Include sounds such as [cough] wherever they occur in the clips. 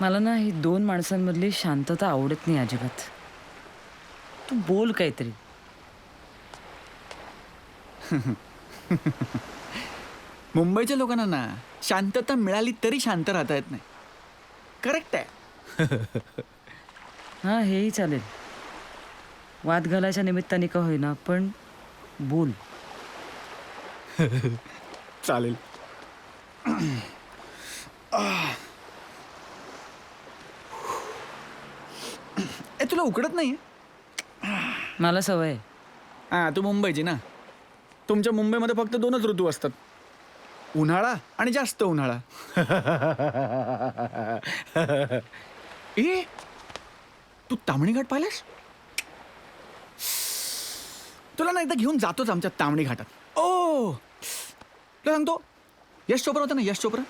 मला ना ही दोन माणसांमधली शांतता आवडत नाही अजिबात. तू बोल काहीतरी. [laughs] मुंबईच्या लोकांना ना शांतता मिळाली तरी शांत राहता येत नाही. करेक्ट आहे. [laughs] हां हेही चालेल. वाद घालायच्या निमित्ताने का होईना पण बोल. [laughs] चालेल. [clears throat] [clears throat] ए तुला उकडत नाही मला सवय आहे. हां तू मुंबईची ना. तुमच्या मुंबईमध्ये फक्त दोनच ऋतू असतात. उन्हाळा आणि जास्त उन्हाळा. ए तू तांबणी घाट पाहिलेस? तुला ना एकदा घेऊन जातोच आमच्या तांबणी घाटात ओ तुला सांगतो यश चोप्रा होता ना यश चोप्रा?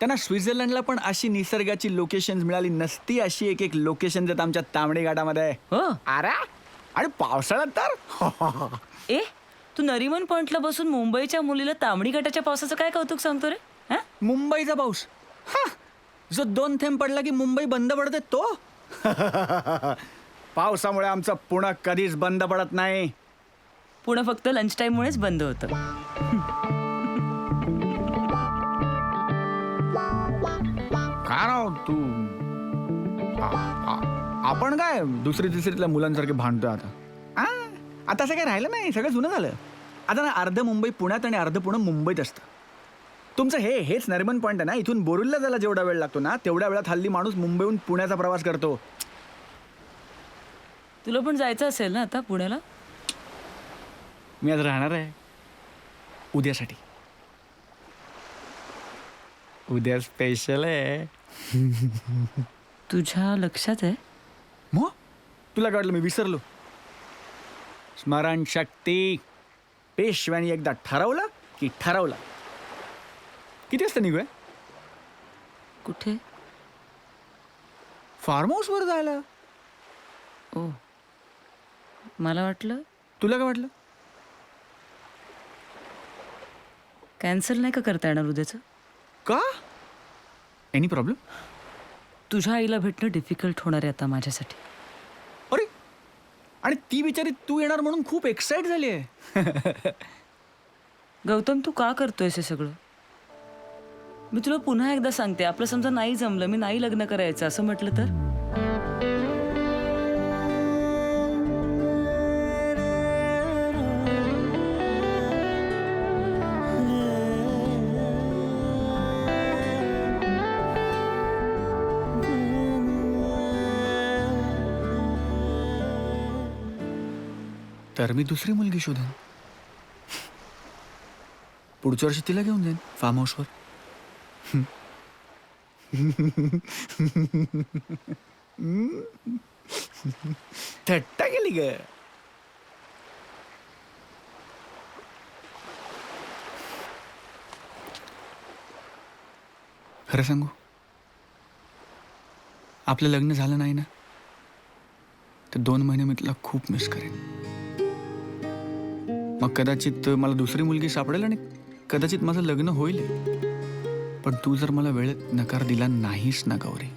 त्यांना स्वित्झर्लंडला पण अशी निसर्गाची लोकेशन मिळाली नसती अशी एक एक लोकेशन देत आमच्या तांबडी घाटामध्ये हो. अरे आणि पावसाळ्यात तर? [laughs] ए तू नरिमन पॉइंटला बसून मुंबईच्या मुलीला तांबडी घाटाच्या पावसाचं काय कौतुक सांगतो रे? हां? मुंबईचा पाऊस. हा. जो दोन थेंब पडला की मुंबई बंद पडते तो? [laughs] पावसामुळे आमचं पुणं कधीच बंद पडत नाही. पुढं फक्त लंच टाईममुळेच बंद होतं. राव तू. आ- आ- आपण काय दुसरी तिसरीतल्या मुलांसारखे भांडतोय आता? आ, आता असं काही राहिलं नाही सगळं जुनं झालं. आता ना अर्ध मुंबई पुण्यात आणि अर्ध पुणं मुंबईत असतं. तुमचं हे हेच नरिमन पॉईंट आहे ना इथून बोरुलला जायला जेवढा वेळ लागतो ना तेवढ्या वेळात हल्ली माणूस मुंबईहून पुण्याचा प्रवास करतो. तुला पण जायचं असेल ना आता पुण्याला? मी आज राहणार आहे. उद्यासाठी. उद्या स्पेशल आहे. [laughs] तुझ्या लक्षात आहे? मग तुला काय वाटलं मी विसरलो. स्मरणशक्ती. पेशव्यानी एकदा ठरवलं की ठरवलं. किती वाजता निघूया? कुठे? फार्म हाऊसवर जायला. ओ. मला वाटलं? तुला काय वाटलं? कॅन्सल नाही का करता येणार उद्याचं? का? एनी प्रॉब्लेम तुझ्या आईला भेटणं डिफिकल्ट होणार आहे आता माझ्यासाठी. अरे! आणि ती बिचारी तू येणार म्हणून खूप एक्साइट झाली आहे. [laughs] गौतम तू का करतोयस हे सगळं? मी तुला पुन्हा एकदा सांगते आपलं समजा नाही जमलं मी नाही लग्न करायचं असं म्हटलं तर? तर मी दुसरी मुलगी शोधेन. पुढच्या वर्षी तिला घेऊन जाईन फार्म हाऊसवर थट्टा गेली ग. खरं सांगू? आपलं लग्न झालं नाही ना तर दोन महिने मी तुला खूप मिस करेन. मग कदाचित मला दुसरी मुलगी सापडेल आणि कदाचित माझं लग्न होईल. पण तू जर मला वेळेत नकार दिला नाहीस ना गौरी.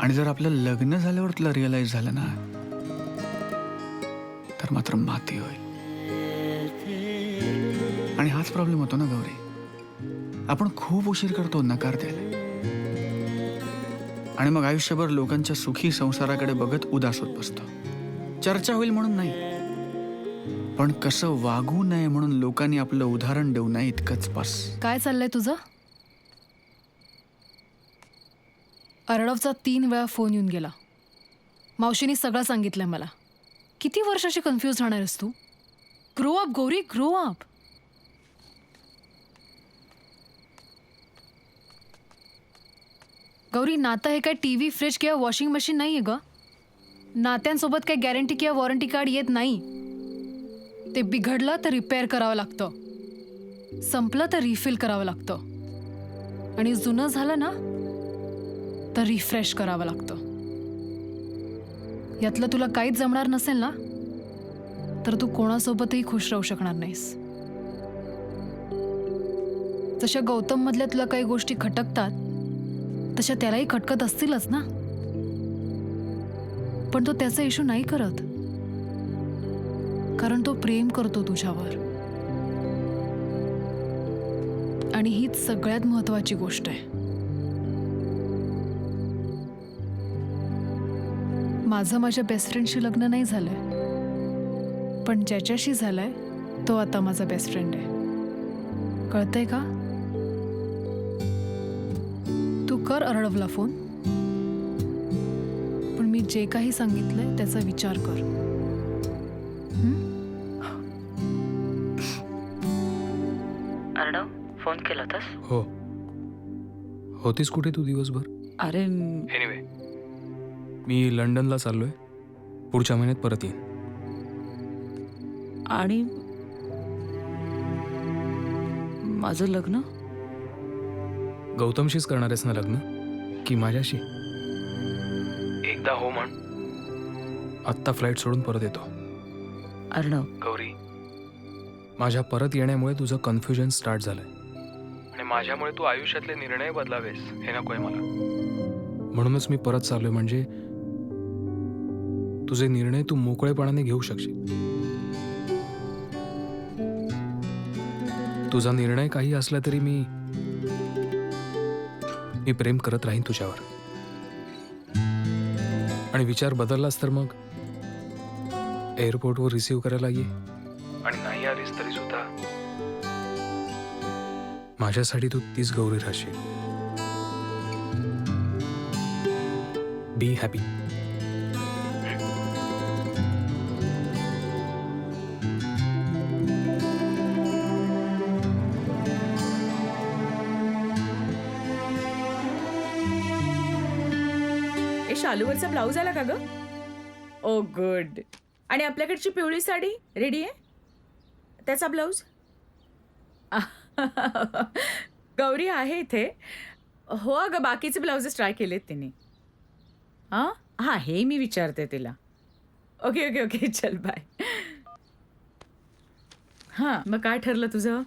आणि जर आपलं लग्न झाल्यावर तुला रिअलाइज झालं ना तर मात्र माती होईल. आणि हाच प्रॉब्लेम होतो ना गौरी. आपण खूप उशीर करतो नकार द्यायला. आणि मग आयुष्यभर लोकांच्या सुखी संसाराकडे बघत उदास होत बसतो. चर्चा होईल म्हणून नाही. पण कसं वागू नये म्हणून लोकांनी आपलं उदाहरण देऊ नये इतकंच बस. काय चाललंय तुझं? अर्णवचा तीन वेळा फोन येऊन गेला. मावशीने सगळं सांगितलंय मला. किती वर्षाशी कन्फ्यूज राहणार आहेस तू? Grow up Gauri grow up Gauri नातं हे काय टी व्ही फ्रीज किंवा वॉशिंग मशीन नाही आहे ग. नात्यांसोबत काही गॅरंटी किंवा वॉरंटी कार्ड येत नाही. ते बिघडलं तर रिपेअर करावं लागतं. संपलं तर रिफिल करावं लागतं. आणि जुनं झालं ना तर रिफ्रेश करावं लागतं. यातलं तुला काहीच जमणार नसेल ना तर तू कोणासोबतही खुश राहू शकणार नाहीस. जशा गौतममधल्या तुला काही गोष्टी खटकतात तशा त्यालाही खटकत असतीलच ना. पण तो त्याचा इशू नाही करत. कारण तो प्रेम करतो तुझ्यावर. आणि हीच सगळ्यात महत्वाची गोष्ट आहे. माझं माझ्या बेस्ट फ्रेंडशी लग्न नाही झालंय. पण ज्याच्याशी झालंय तो आता माझा बेस्ट फ्रेंड आहे. कळतंय का? तू कर अरडवला फोन जे काही सांगितलंय त्याचा विचार कर. अर्णव फोन केला होतास हो. होतीस कुठे तू दिवसभर? अरे म- एनिवे मी लंडनला चाललोय. पुढच्या महिन्यात परत येईन. आणि माझं लग्न? गौतमशीच करणार आहेस ना लग्न? की माझ्याशी? एकदा हो म्हण. आत्ता फ्लाईट सोडून परत येतो. अर्णव. गौरी. माझ्या परत येण्यामुळे तुझं कन्फ्युजन स्टार्ट झालंय. आणि माझ्यामुळे तू आयुष्यातले निर्णय बदलावेस हे नकोय मला. म्हणूनच मी परत चाललोय म्हणजे तुझे निर्णय तू मोकळेपणाने घेऊ शकशील. तुझा निर्णय काही असला तरी मी मी प्रेम करत राहीन तुझ्यावर. आणि विचार बदललास तर मग? एअरपोर्टवर रिसीव्ह करायला ये. आणि नाही आलीस तरी सुद्धा. माझ्यासाठी तू तीच गौरी राहशील. बी हॅपी शालूवरचा ब्लाऊज आला का ग? Oh good. आणि आपल्याकडची पिवळी साडी? रेडी आहे? त्याचा ब्लाऊज? [laughs] गौरी आहे इथे. हो अगं बाकीचे ब्लाउजेस ट्राय केलेत तिने. हां? हां हे मी विचारते तिला. ओके ओके ओके चल बाय हां मग काय ठरलं तुझं?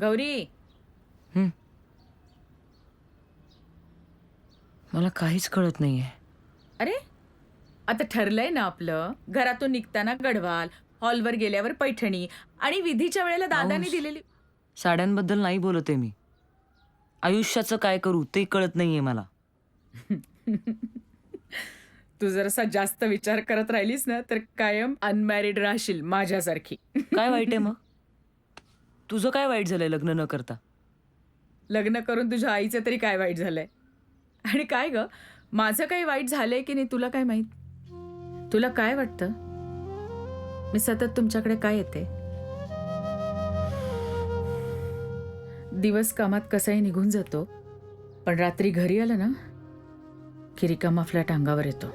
गौरी! मला काहीच कळत नाहीये. अरे आता ठरलंय ना आपलं. घरातून निघताना गढवाल हॉलवर गेल्यावर पैठणी आणि विधीच्या वेळेला दादाने. दिलेली साड्यांबद्दल नाही बोलते मी. आयुष्याचं काय करू ते कळत नाहीये मला. [laughs] तू जरासा जास्त विचार करत राहिलीस ना तर कायम अनमॅरिड राहशील माझ्यासारखी. [laughs] काय वाईट आहे मग? तुझं काय वाईट झालंय लग्न न करता? लग्न करून तुझ्या आईचं तरी काय वाईट झालंय? आणि काय ग? माझं काही वाईट झालंय की नाही तुला काय माहीत? तुला काय वाटतं? मी सतत तुमच्याकडे काय येते? दिवस कामात कसाही निघून जातो पण रात्री घरी आलं ना की रिकामा फ्लॅट अंगावर येतो.